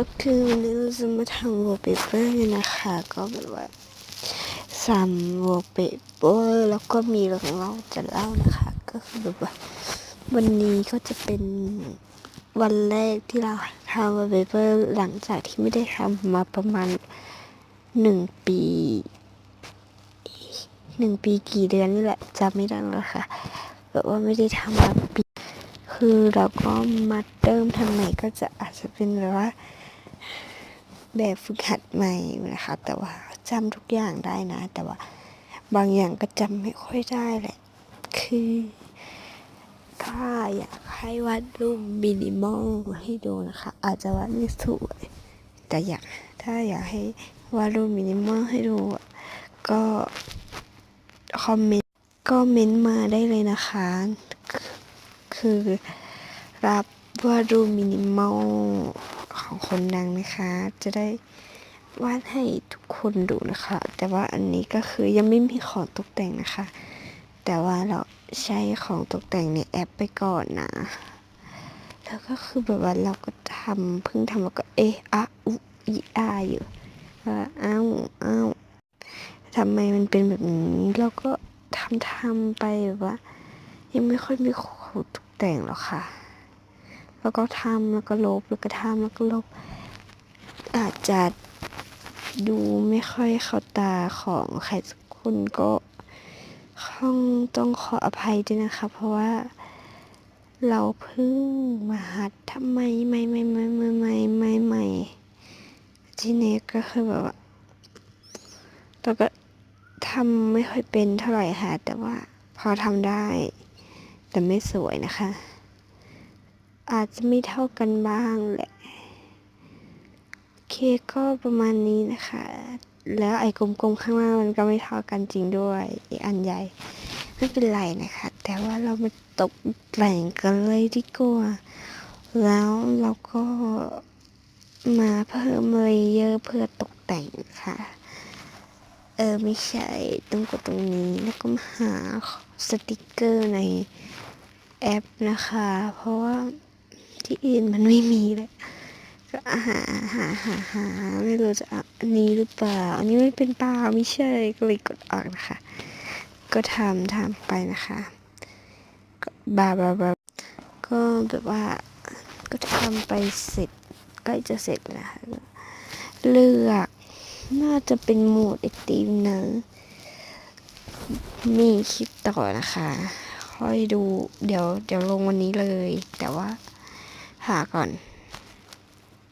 ก็คือวันนี้เราจะมาทำ wallpaper กันนะคะ ก็แบบว่าซ้ำ wallpaper แล้วก็มีเรื่องเราจะเล่านะคะ ก็คือแบบว่า วันนี้ก็จะเป็นวันแรกที่เราทำ wallpaper หลังจากที่ไม่ได้ทำมาประมาณหนึ่งปีหนึ่งปีกี่เดือนนี่แหละจำไม่ได้แล้วค่ะแบบว่าไม่ได้ทำมาปีคือเราก็มาเริ่มทำใหม่ก็จะอาจจะเป็นแบบว่า แบบฝึกหัดใหม่นะคะ แต่ว่าจำทุกอย่างได้นะ แต่ว่าบางอย่างก็จำไม่ค่อยได้แหละ คือถ้าอยากให้วาดรูปมินิมอลให้ดูนะคะ อาจจะวาดไม่สวย แต่อยากถ้าอยากให้วาดรูปมินิมอลให้ดู ก็คอมเมนต์ก็เมนต์มาได้เลยนะคะ คือรับวาดรูปมินิมอล ของคนดังนะคะ จะได้วาดให้ทุกคนดูนะคะ แต่ว่าอันนี้ก็คือยังไม่มีของตกแต่งนะคะ แต่ว่าเราใช้ของตกแต่งในแอปไปก่อนนะ แล้วก็คือแบบว่าเราก็ทำเพิ่งทำแล้วก็เอะอะอุอีอาอยู่ว่าอ้าวอ้าวทำไมมันเป็นแบบนี้เราก็ทำทำไปแบบว่า ยังไม่ค่อยมีของตกแต่งหรอกค่ะ แล้วก็ทำแล้วก็ลบแล้วก็ทำแล้วก็ลบ อาจจะดูไม่ค่อยเข้าตาของใครสักคนก็ข้องต้องขออภัยด้วยนะคะ เพราะว่าเราเพิ่งมาหัดทำไมไม่ไม่ไม่ไม่ไม่ไม่ไม่ทีนี้ก็คือแบบว่าเราก็ทำไม่ค่อยเป็นเท่าไหร่ค่ะ แต่ว่าพอทำได้ แต่ไม่สวยนะคะ อาจจะไม่เท่ากันบ้างแหละเคก็ประมาณนี้นะคะ แล้วไอ้กลมๆข้างล่างมันก็ไม่เท่ากันจริงด้วยอีกอันใหญ่ไม่เป็นไรนะคะ แต่ว่าเรามาตกแต่งกันเลยดีกว่า แล้วเราก็มาเพิ่มเลเยอร์เพื่อตกแต่งค่ะ เออไม่ใช่ต้องกดตรงนี้แล้วก็มาหาสติกเกอร์ในแอปนะคะ เพราะว่า ที่อื่นมันไม่มีเลยก็หาหาหาหาไม่รู้จะเอาอันนี้หรือเปล่า อันนี้ไม่เป็นเปล่าไม่ใช่ก็เลยกดออกนะคะ ก็ทำทำไปนะคะก็บาบาบาก็แบบว่าก็ทำไปเสร็จใกล้จะเสร็จแล้วะคะเลือกน่าจะเป็นโหมดไอติมนะมีคลิปต่อนะคะ ค่อยดูเดี๋ยวเดี๋ยวลงวันนี้เลย แต่ว่า หาก่อน